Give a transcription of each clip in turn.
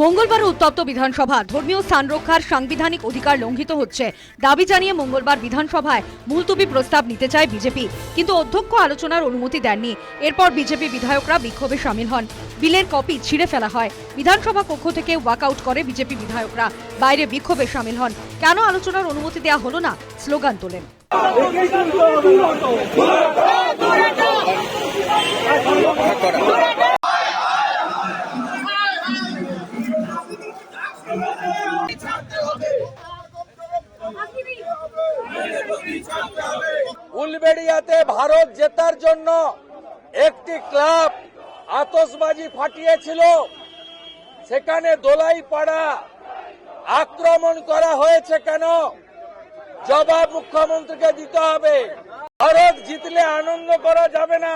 মঙ্গলবার উত্তপ্ত বিধানসভা। ধর্মীয় স্থান রক্ষার সাংবিধানিক অধিকার লঙ্ঘিত হচ্ছে। দাবি জানিয়ে মঙ্গলবার বিধানসভায় মুলতুবি প্রস্তাব নিতে চায় বিজেপি। কিন্তু অধ্যক্ষ আলোচনার অনুমতি দেননি। এরপর বিজেপি বিধায়করা বিক্ষোভে সামিল হন। বিলের কপি ছিঁড়ে ফেলা হয়। বিধানসভা কক্ষ থেকে ওয়াকআউট করে বিজেপি বিধায়করা। বাইরে বিক্ষোভে সামিল হন। কেন আলোচনার অনুমতি দেওয়া হলো না? স্লোগান তোলেন। উলবেড়িয়াতে ভারত জেতার জন্য একটি ক্লাব আতসবাজি ফাটিয়েছিল। সেখানে দোলাই পাড়া আক্রমণ করা হয়েছে কেন? জবাব মুখ্যমন্ত্রীকে দিতে হবে। ভারত জিতলে আনন্দ করা যাবে না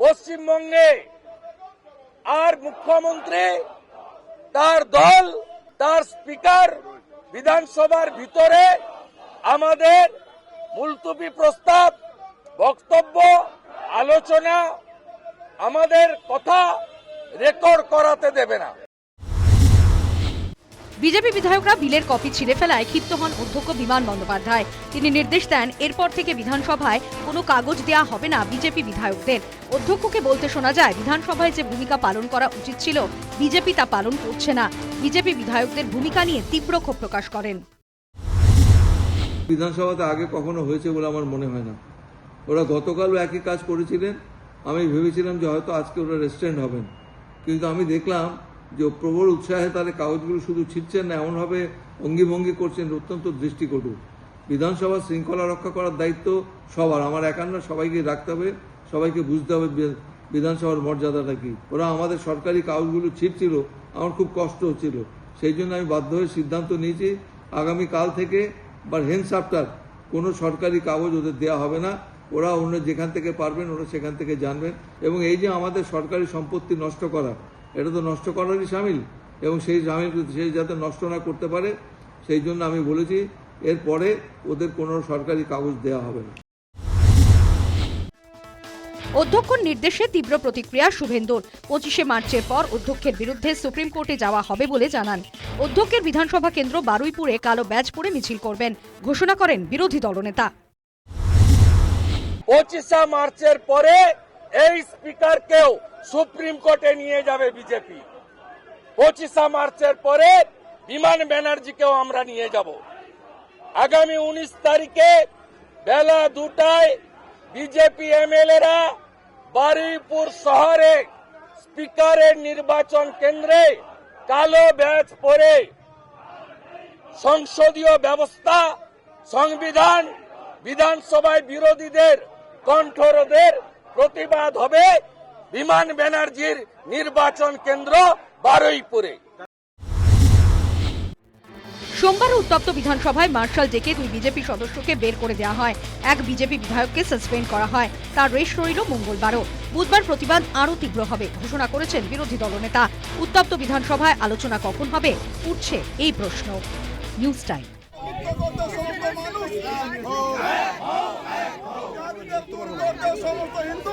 পশ্চিমবঙ্গে। আর মুখ্যমন্ত্রী, তার দল, তার স্পিকার বিধানসভার ভিতরে আমাদের মুলতুবি প্রস্তাব, বক্তব্য, আলোচনা আমাদের কথা রেকর্ড করাতে দেবে না। বিজেপি বিধায়করা বিলের কপি ছিঁড়ে ফেলায় ক্ষিপ্ত হন অধ্যক্ষ বিমান বন্দ্যোপাধ্যায়। তিনি নির্দেশ দেন, এরপর থেকে বিধানসভায় কোনো কাগজ দেওয়া হবে না বিজেপি বিধায়কদের। অধ্যক্ষকে বলতে শোনা যায়, বিধানসভায় যে ভূমিকা পালন করা উচিত ছিল, বিজেপি তা পালন করছে না। বিজেপি বিধায়কদের ভূমিকা নিয়ে তীব্র ক্ষোভ প্রকাশ করেন। বিধানসভাতে আগে কখনো হয়েছে বলে আমার মনে হয় না। ওরা গতকালও একই কাজ করেছিলেন। আমি ভেবেছিলাম যে হয়তো আজকে ওরা রেস্টুরেন্ট হবেন। কিন্তু আমি দেখলাম যে প্রবল উৎসাহে তাদের কাগজগুলো শুধু ছিটছেন না, এমনভাবে অঙ্গিভঙ্গি করছেন অত্যন্ত দৃষ্টিকটু। বিধানসভার শৃঙ্খলা রক্ষা করার দায়িত্ব সবার। আমার একান্ন সবাইকে রাখতে হবে। সবাইকে বুঝতে হবে বিধানসভার মর্যাদাটা কি। ওরা আমাদের সরকারি কাগজগুলো ছিটছিল। আমার খুব কষ্ট হচ্ছিল। সেই জন্য আমি বাধ্য হয়ে সিদ্ধান্ত নিয়েছি আগামী কাল থেকে বা হেন্স আফটার কোনো সরকারি কাগজ ওদের দেওয়া হবে না। ওরা অন্য যেখান থেকে পারবেন, ওরা সেখান থেকে জানবেন। এবং এই যে আমাদের সরকারি সম্পত্তি নষ্ট করা, এটা তো নষ্ট করারই সামিল। এবং সেই সামিল, সেই যাতে নষ্ট না করতে পারে, সেই জন্য আমি বলেছি, এরপরে ওদের কোনো সরকারি কাগজ দেওয়া হবে না। অধ্যক্ষর নির্দেশে তীব্র প্রতিক্রিয়া শুভেন্দুর। পঁচিশে মার্চের পর অধ্যক্ষের বিরুদ্ধে সুপ্রিম কোর্টে যাওয়া হবে বলে জানান। অধ্যক্ষের বিধানসভা কেন্দ্র বারুইপুরে কালো ব্যাজ পরে মিছিল করবেন, ঘোষণা করেন বিরোধী দলনেতা। পঁচিশে মার্চের পরে এই স্পিকারকেও সুপ্রিম কোর্টে নিয়ে যাবে বিজেপি। পঁচিশে মার্চের পরে বিমান ব্যানার্জিকেও আমরা নিয়ে যাব। আগামী উনিশ তারিখে বেলা দুটায় বিজেপি এমএলএরা বারুইপুর শহরে স্পিকারের নির্বাচন কেন্দ্রে কালো ব্যাচ পরে সংসদীয় ব্যবস্থা, সংবিধান, বিধানসভায় বিরোধীদের কণ্ঠরোধের প্রতিবাদ হবে বিমান ব্যানার্জির নির্বাচন কেন্দ্র বারুইপুরে। সোমবার উত্তপ্ত বিধানসভায় মার্শাল ডেকে দুই বিজেপি সদস্যকে বের করে দেওয়া হয় এক বিজেপি বিধায়ককে সাসপেন্ড করা হয় তার রেশ রইল মঙ্গলবারও বুধবার প্রতিবাদ আরও তীব্র হবে ঘোষণা করেছেন বিরোধী দলনেতা উত্তপ্ত বিধানসভায় আলোচনা কখন হবে উঠছে এই প্রশ্ন নিউজ টাইম সমস্ত হিন্দু।